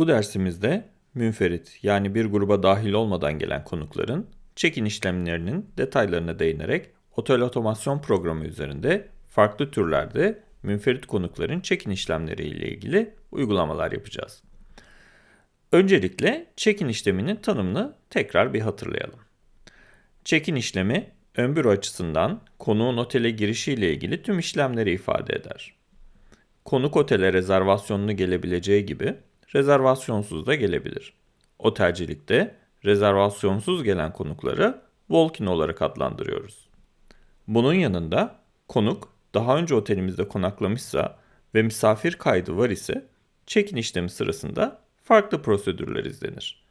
Bu dersimizde münferit yani bir gruba dahil olmadan gelen konukların check-in işlemlerinin detaylarına değinerek otel otomasyon programı üzerinde farklı türlerde münferit konukların check-in işlemleri ile ilgili uygulamalar yapacağız. Öncelikle check-in işleminin tanımını tekrar bir hatırlayalım. Check-in işlemi ön büro açısından konuğun otele girişi ile ilgili tüm işlemleri ifade eder. Konuk otele rezervasyonunu gelebileceği gibi rezervasyonsuz da gelebilir. Otelcilikte rezervasyonsuz gelen konukları walk-in olarak adlandırıyoruz. Bunun yanında konuk daha önce otelimizde konaklamışsa ve misafir kaydı var ise check-in işlemi sırasında farklı prosedürler izlenir.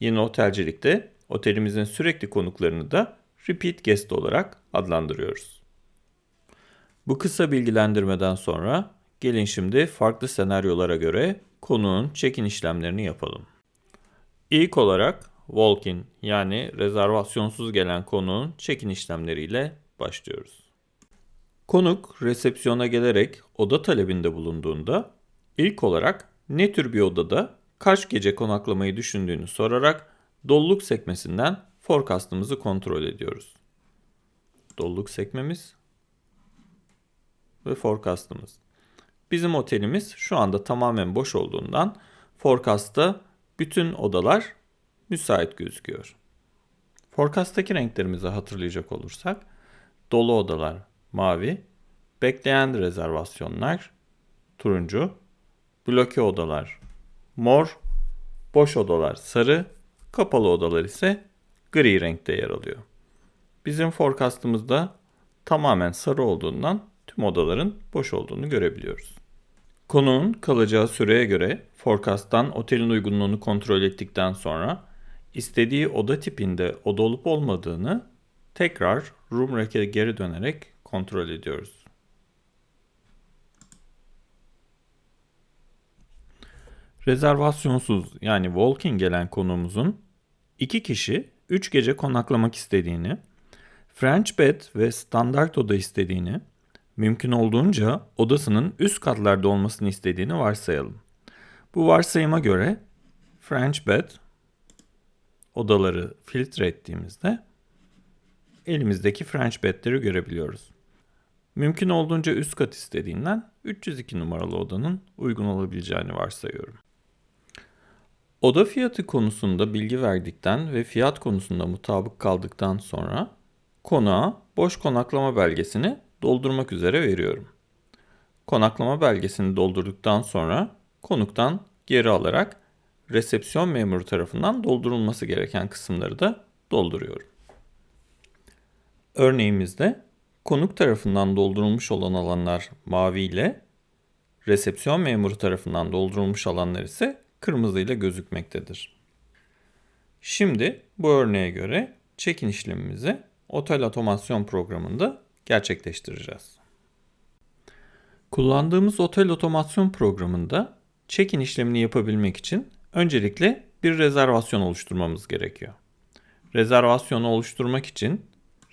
Yine otelcilikte otelimizin sürekli konuklarını da repeat guest olarak adlandırıyoruz. Bu kısa bilgilendirmeden sonra gelin şimdi farklı senaryolara göre konuğun check-in işlemlerini yapalım. İlk olarak walk-in yani rezervasyonsuz gelen konuğun check-in işlemleriyle başlıyoruz. Konuk resepsiyona gelerek oda talebinde bulunduğunda ilk olarak ne tür bir odada kaç gece konaklamayı düşündüğünü sorarak doluluk sekmesinden forecast'ımızı kontrol ediyoruz. Doluluk sekmemiz ve forecast'ımız. Bizim otelimiz şu anda tamamen boş olduğundan forecast'ta bütün odalar müsait gözüküyor. Forecast'taki renklerimizi hatırlayacak olursak dolu odalar mavi, bekleyen rezervasyonlar turuncu, bloke odalar mor, boş odalar sarı, kapalı odalar ise gri renkte yer alıyor. Bizim forecast'ımızda tamamen sarı olduğundan tüm odaların boş olduğunu görebiliyoruz. Konuğun kalacağı süreye göre forecast'tan otelin uygunluğunu kontrol ettikten sonra istediği oda tipinde oda olup olmadığını tekrar room rack'e geri dönerek kontrol ediyoruz. Rezervasyonsuz yani walk-in gelen konuğumuzun iki kişi 3 gece konaklamak istediğini, French bed ve standart oda istediğini, mümkün olduğunca odasının üst katlarda olmasını istediğini varsayalım. Bu varsayıma göre French bed odaları filtre ettiğimizde elimizdeki French bedleri görebiliyoruz. Mümkün olduğunca üst kat istediğinden 302 numaralı odanın uygun olabileceğini varsayıyorum. Oda fiyatı konusunda bilgi verdikten ve fiyat konusunda mutabık kaldıktan sonra konağa boş konaklama belgesini doldurmak üzere veriyorum. Konaklama belgesini doldurduktan sonra konuktan geri alarak resepsiyon memuru tarafından doldurulması gereken kısımları da dolduruyorum. Örneğimizde konuk tarafından doldurulmuş olan alanlar mavi ile resepsiyon memuru tarafından doldurulmuş alanlar ise kırmızıyla gözükmektedir. Şimdi bu örneğe göre check-in işlemimizi otel otomasyon programında gerçekleştireceğiz. Kullandığımız otel otomasyon programında check-in işlemini yapabilmek için öncelikle bir rezervasyon oluşturmamız gerekiyor. Rezervasyonu oluşturmak için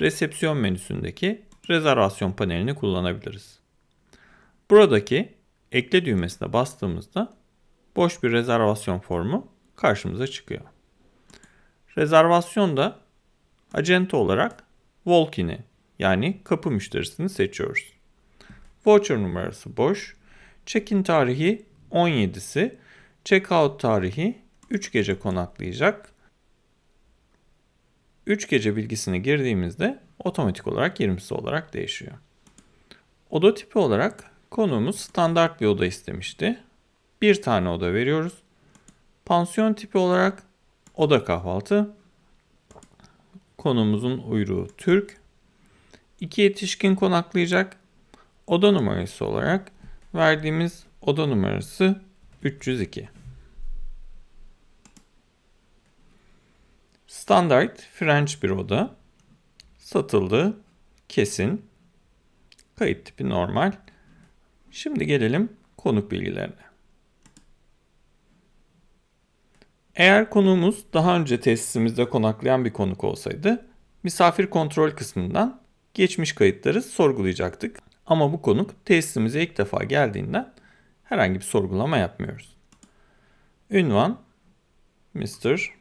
resepsiyon menüsündeki rezervasyon panelini kullanabiliriz. Buradaki ekle düğmesine bastığımızda boş bir rezervasyon formu karşımıza çıkıyor. Rezervasyonda acente olarak walk-in'i yani kapı müşterisini seçiyoruz. Voucher numarası boş. Check-in tarihi 17'si. Check-out tarihi 3 gece konaklayacak. 3 gece bilgisini girdiğimizde otomatik olarak 20'si olarak değişiyor. Oda tipi olarak konuğumuz standart bir oda istemişti bir tane oda veriyoruz. Pansiyon tipi olarak oda kahvaltı. Konumuzun uyruğu Türk. İki yetişkin konaklayacak. Oda numarası olarak verdiğimiz oda numarası 302. Standart French bir oda. Satıldı. Kesin. Kayıt tipi normal. Şimdi gelelim konuk bilgilerine. Eğer konuğumuz daha önce tesisimizde konaklayan bir konuk olsaydı misafir kontrol kısmından geçmiş kayıtları sorgulayacaktık. Ama bu konuk tesisimize ilk defa geldiğinden herhangi bir sorgulama yapmıyoruz. Ünvan Mr.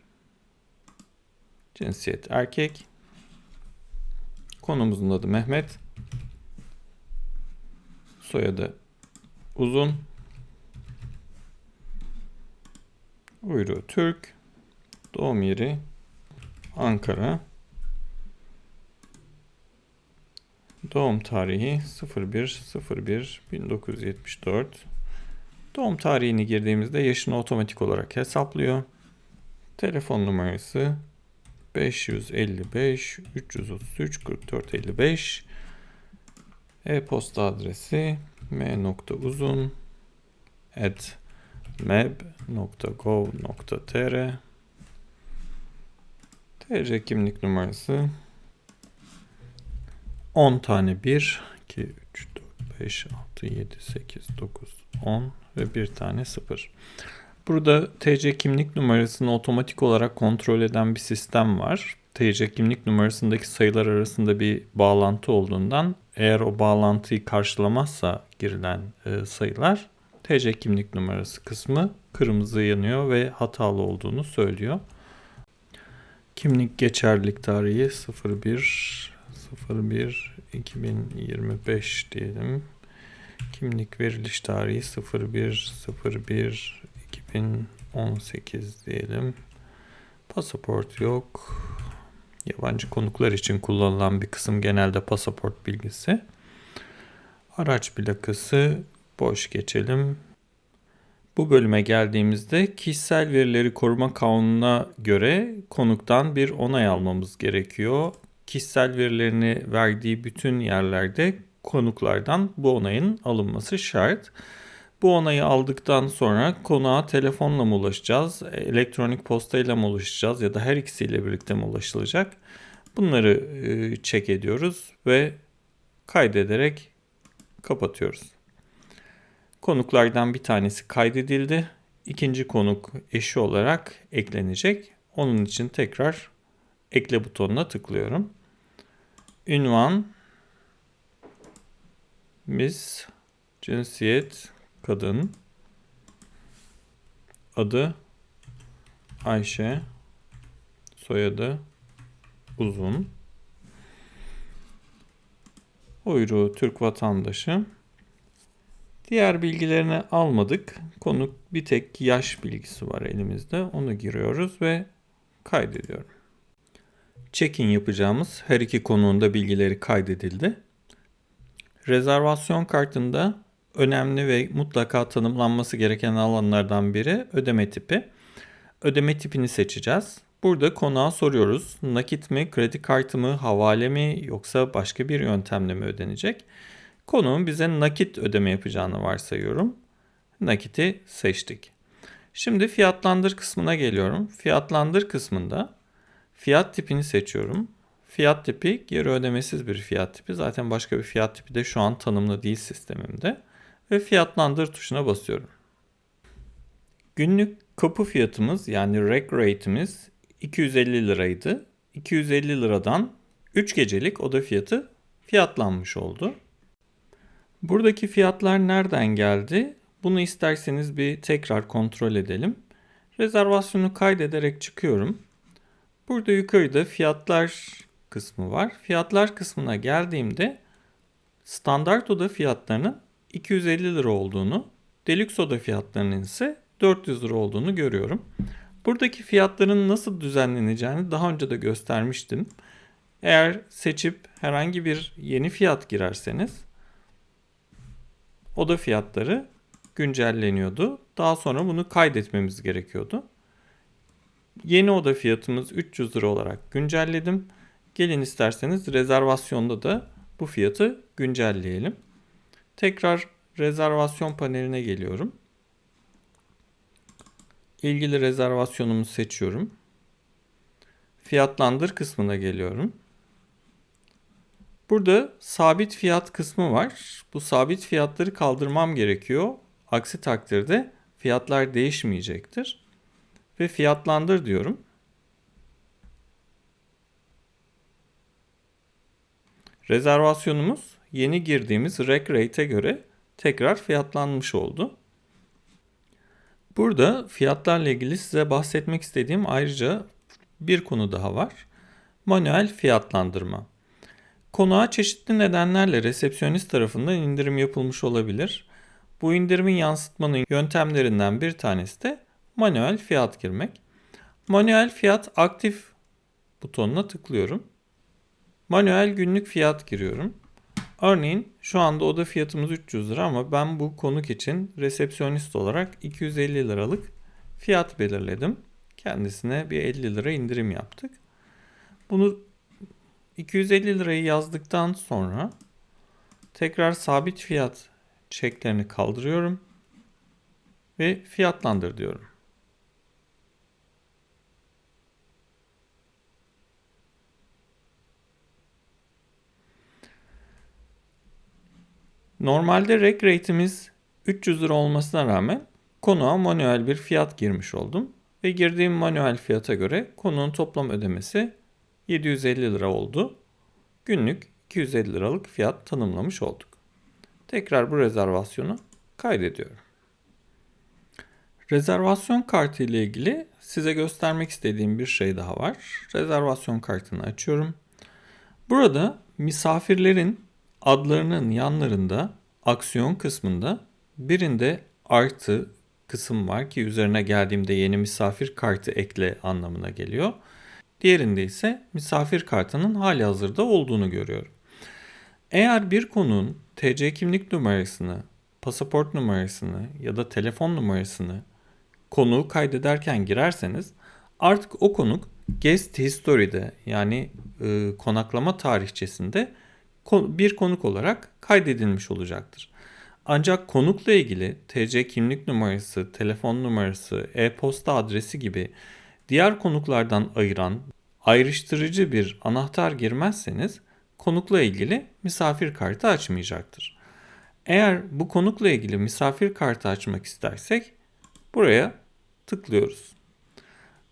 Cinsiyet erkek. Konumuzun adı Mehmet. Soyadı uzun. Uyruğu Türk. Doğum yeri Ankara. Doğum tarihi 01 1974. Doğum tarihini girdiğimizde yaşını otomatik olarak hesaplıyor. Telefon numarası 555 333 44 55. E-posta adresi m.uzun at meb.gov.tr TC kimlik numarası 10 tane 1, 2, 3, 4, 5, 6, 7, 8, 9, 10 ve bir tane 0. Burada TC kimlik numarasını otomatik olarak kontrol eden bir sistem var. TC kimlik numarasındaki sayılar arasında bir bağlantı olduğundan eğer o bağlantıyı karşılamazsa girilen e, sayılar TC kimlik numarası kısmı kırmızı yanıyor ve hatalı olduğunu söylüyor. Kimlik geçerlilik tarihi 01 01 2025 diyelim. Kimlik veriliş tarihi 01 01 2018 diyelim. Pasaport yok. Yabancı konuklar için kullanılan bir kısım genelde pasaport bilgisi. Araç plakası boş geçelim. Bu bölüme geldiğimizde kişisel verileri koruma kanununa göre konuktan bir onay almamız gerekiyor. Kişisel verilerini verdiği bütün yerlerde konuklardan bu onayın alınması şart. Bu onayı aldıktan sonra konuğa telefonla mı ulaşacağız, elektronik postayla mı ulaşacağız ya da her ikisiyle birlikte mi ulaşılacak? Bunları check ediyoruz ve kaydederek kapatıyoruz. Konuklardan bir tanesi kaydedildi. İkinci konuk eşi olarak eklenecek. Onun için tekrar ekle butonuna tıklıyorum. Ünvan, Miss, cinsiyet, kadın, adı Ayşe, soyadı uzun, uyruğu Türk vatandaşı. Diğer bilgilerini almadık. Konuk bir tek yaş bilgisi var elimizde. Onu giriyoruz ve kaydediyorum. Check-in yapacağımız her iki konuğun da bilgileri kaydedildi. Rezervasyon kartında önemli ve mutlaka tanımlanması gereken alanlardan biri ödeme tipi. Ödeme tipini seçeceğiz. Burada konağa soruyoruz. Nakit mi, kredi kartı mı, havale mi yoksa başka bir yöntemle mi ödenecek? Konuğun bize nakit ödeme yapacağını varsayıyorum. Nakiti seçtik. Şimdi fiyatlandır kısmına geliyorum. Fiyatlandır kısmında fiyat tipini seçiyorum. Fiyat tipi geri ödemesiz bir fiyat tipi. Zaten başka bir fiyat tipi de şu an tanımlı değil sistemimde. Ve fiyatlandır tuşuna basıyorum. Günlük kapı fiyatımız yani reg rate'imiz 250 liraydı. 250 liradan 3 gecelik oda fiyatı fiyatlanmış oldu. Buradaki fiyatlar nereden geldi? Bunu isterseniz bir tekrar kontrol edelim. Rezervasyonu kaydederek çıkıyorum. Burada yukarıda fiyatlar kısmı var. Fiyatlar kısmına geldiğimde standart oda fiyatlarının 250 lira olduğunu, deluxe oda fiyatlarının ise 400 lira olduğunu görüyorum. Buradaki fiyatların nasıl düzenleneceğini daha önce de göstermiştim. Eğer seçip herhangi bir yeni fiyat girerseniz oda fiyatları güncelleniyordu. Daha sonra bunu kaydetmemiz gerekiyordu. Yeni oda fiyatımız 300 lira olarak güncelledim. Gelin isterseniz rezervasyonda da bu fiyatı güncelleyelim. Tekrar rezervasyon paneline geliyorum. İlgili rezervasyonumu seçiyorum. Fiyatlandır kısmına geliyorum. Burada sabit fiyat kısmı var. Bu sabit fiyatları kaldırmam gerekiyor. Aksi takdirde fiyatlar değişmeyecektir. Ve fiyatlandır diyorum. Rezervasyonumuz yeni girdiğimiz rec rate'e göre tekrar fiyatlanmış oldu. Burada fiyatlarla ilgili size bahsetmek istediğim ayrıca bir konu daha var. Manuel fiyatlandırma. Konuğa çeşitli nedenlerle resepsiyonist tarafından indirim yapılmış olabilir. Bu indirimin yansıtmanın yöntemlerinden bir tanesi de manuel fiyat girmek. Manuel fiyat aktif butonuna tıklıyorum. Manuel günlük fiyat giriyorum. Örneğin şu anda oda fiyatımız 300 lira ama ben bu konuk için resepsiyonist olarak 250 liralık fiyat belirledim. Kendisine bir 50 lira indirim yaptık. Bunu 250 lirayı yazdıktan sonra tekrar sabit fiyat çeklerini kaldırıyorum ve fiyatlandır diyorum. Normalde rek rate'imiz 300 lira olmasına rağmen konuğa manuel bir fiyat girmiş oldum. Ve girdiğim manuel fiyata göre konunun toplam ödemesi 750 lira oldu. Günlük 250 liralık fiyat tanımlamış olduk. Tekrar bu rezervasyonu kaydediyorum. Rezervasyon kartı ile ilgili size göstermek istediğim bir şey daha var. Rezervasyon kartını açıyorum. Burada misafirlerin adlarının yanlarında aksiyon kısmında birinde artı kısım var ki üzerine geldiğimde yeni misafir kartı ekle anlamına geliyor. Diğerinde ise misafir kartının hali hazırda olduğunu görüyorum. Eğer bir konunun TC kimlik numarasını, pasaport numarasını ya da telefon numarasını konuğu kaydederken girerseniz artık o konuk guest history'de yani e, konaklama tarihçesinde bir konuk olarak kaydedilmiş olacaktır. Ancak konukla ilgili TC kimlik numarası, telefon numarası, e-posta adresi gibi diğer konuklardan ayıran ayrıştırıcı bir anahtar girmezseniz konukla ilgili misafir kartı açmayacaktır. Eğer bu konukla ilgili misafir kartı açmak istersek buraya tıklıyoruz.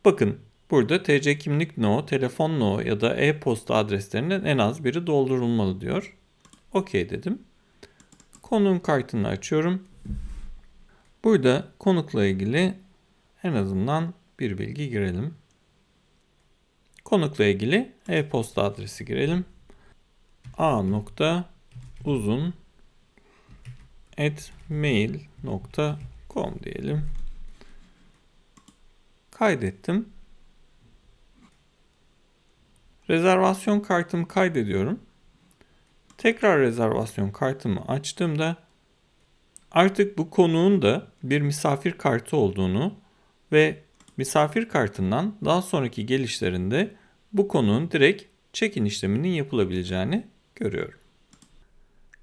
Bakın burada TC kimlik no, telefon no ya da e-posta adreslerinin en az biri doldurulmalı diyor. OK dedim. Konuğun kartını açıyorum. Burada konukla ilgili en azından bir bilgi girelim. Konukla ilgili e-posta adresi girelim. a nokta uzun diyelim. Kaydettim. Rezervasyon kartımı kaydediyorum. Tekrar rezervasyon kartımı açtığımda artık bu konuğun da bir misafir kartı olduğunu ve misafir kartından daha sonraki gelişlerinde bu konuğun direkt check-in işleminin yapılabileceğini görüyorum.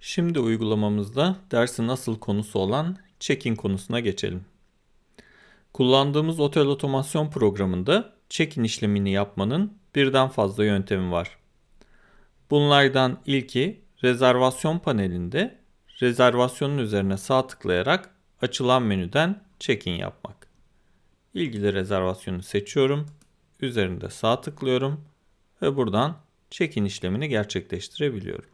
Şimdi uygulamamızda dersin asıl konusu olan check-in konusuna geçelim. Kullandığımız otel otomasyon programında check-in işlemini yapmanın birden fazla yöntemi var. Bunlardan ilki rezervasyon panelinde rezervasyonun üzerine sağ tıklayarak açılan menüden check-in yapmak. İlgili rezervasyonu seçiyorum. Üzerinde sağ tıklıyorum ve buradan check-in işlemini gerçekleştirebiliyorum.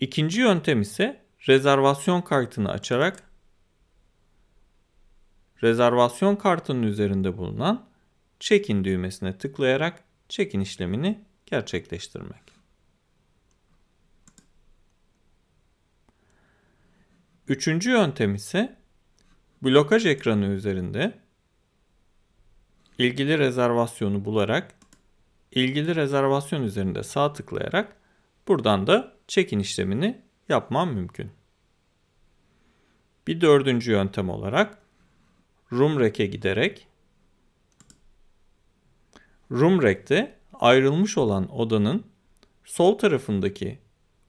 İkinci yöntem ise rezervasyon kartını açarak rezervasyon kartının üzerinde bulunan check-in düğmesine tıklayarak check-in işlemini gerçekleştirmek. Üçüncü yöntem ise blokaj ekranı üzerinde ilgili rezervasyonu bularak ilgili rezervasyon üzerinde sağ tıklayarak buradan da check-in işlemini yapmam mümkün. Bir dördüncü yöntem olarak Roomrek'e giderek Roomrek'te ayrılmış olan odanın sol tarafındaki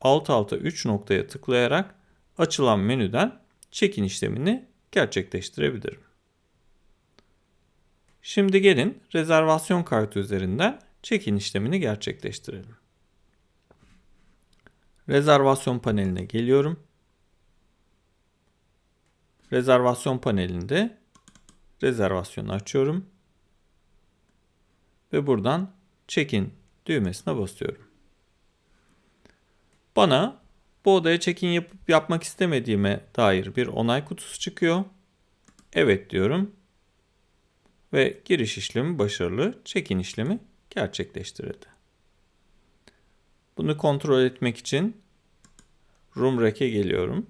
alt alta 3 noktaya tıklayarak açılan menüden check-in işlemini gerçekleştirebilirim. Şimdi gelin rezervasyon kartı üzerinden check-in işlemini gerçekleştirelim. Rezervasyon paneline geliyorum. Rezervasyon panelinde rezervasyonu açıyorum. Ve buradan check-in düğmesine basıyorum. Bana bu odaya check-in yapıp yapmak istemediğime dair bir onay kutusu çıkıyor. Evet diyorum. Ve giriş işlemi başarılı. Check-in işlemi gerçekleştirildi. Bunu kontrol etmek için Room Rack'e geliyorum.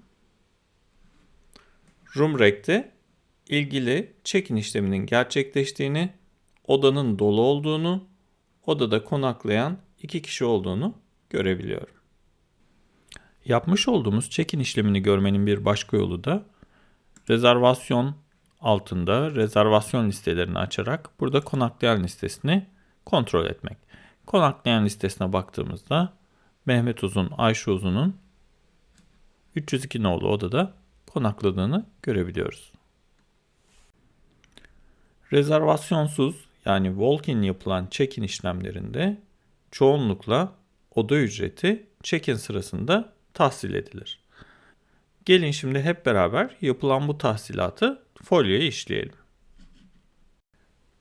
Room Rack'te ilgili check-in işleminin gerçekleştiğini, odanın dolu olduğunu, odada konaklayan iki kişi olduğunu görebiliyorum. Yapmış olduğumuz check-in işlemini görmenin bir başka yolu da rezervasyon altında rezervasyon listelerini açarak burada konaklayan listesini kontrol etmek. Konaklayan listesine baktığımızda Mehmet Uzun, Ayşe Uzun'un 302 nolu odada konakladığını görebiliyoruz. Rezervasyonsuz yani walk-in yapılan check-in işlemlerinde çoğunlukla oda ücreti check-in sırasında tahsil edilir. Gelin şimdi hep beraber yapılan bu tahsilatı folyoya işleyelim.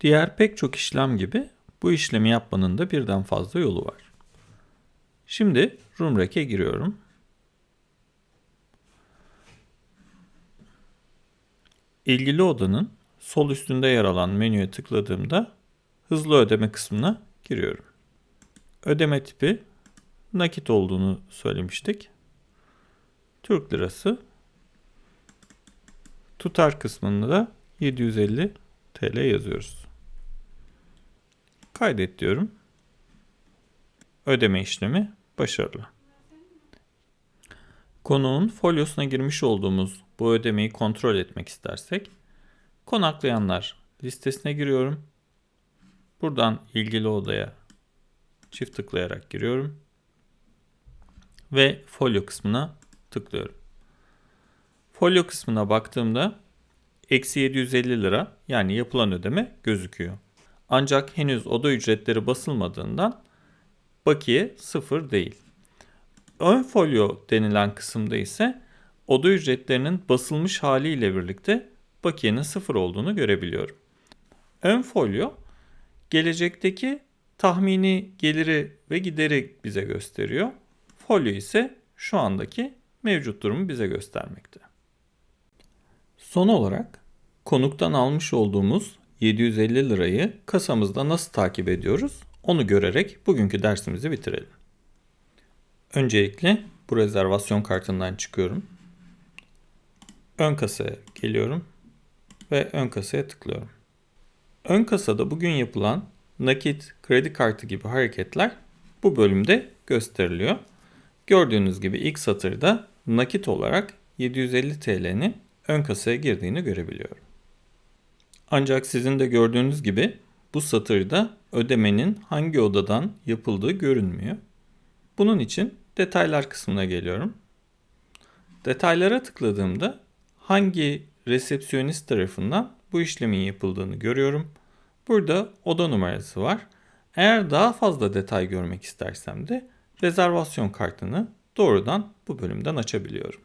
Diğer pek çok işlem gibi bu işlemi yapmanın da birden fazla yolu var. Şimdi Roomrack'e giriyorum. İlgili odanın sol üstünde yer alan menüye tıkladığımda hızlı ödeme kısmına giriyorum. Ödeme tipi nakit olduğunu söylemiştik. Türk lirası. Tutar kısmında da 750 TL yazıyoruz. Kaydet diyorum. Ödeme işlemi başarılı. Konuğun folyosuna girmiş olduğumuz bu ödemeyi kontrol etmek istersek konaklayanlar listesine giriyorum. Buradan ilgili odaya çift tıklayarak giriyorum. Ve folyo kısmına tıklıyorum. Folyo kısmına baktığımda eksi 750 lira yani yapılan ödeme gözüküyor. Ancak henüz oda ücretleri basılmadığından bakiye sıfır değil. Ön folyo denilen kısımda ise oda ücretlerinin basılmış haliyle birlikte bakiyenin sıfır olduğunu görebiliyorum. Ön folyo gelecekteki tahmini geliri ve gideri bize gösteriyor. Folyo ise şu andaki mevcut durumu bize göstermekte. Son olarak konuktan almış olduğumuz 750 lirayı kasamızda nasıl takip ediyoruz onu görerek bugünkü dersimizi bitirelim. Öncelikle bu rezervasyon kartından çıkıyorum. Ön kasaya geliyorum ve ön kasaya tıklıyorum. Ön kasada bugün yapılan nakit, kredi kartı gibi hareketler bu bölümde gösteriliyor. Gördüğünüz gibi ilk satırda nakit olarak 750 TL'nin ön kasaya girdiğini görebiliyorum. Ancak sizin de gördüğünüz gibi bu satırda ödemenin hangi odadan yapıldığı görünmüyor. Bunun için detaylar kısmına geliyorum. Detaylara tıkladığımda hangi resepsiyonist tarafından bu işlemin yapıldığını görüyorum. Burada oda numarası var. Eğer daha fazla detay görmek istersem de rezervasyon kartını doğrudan bu bölümden açabiliyorum.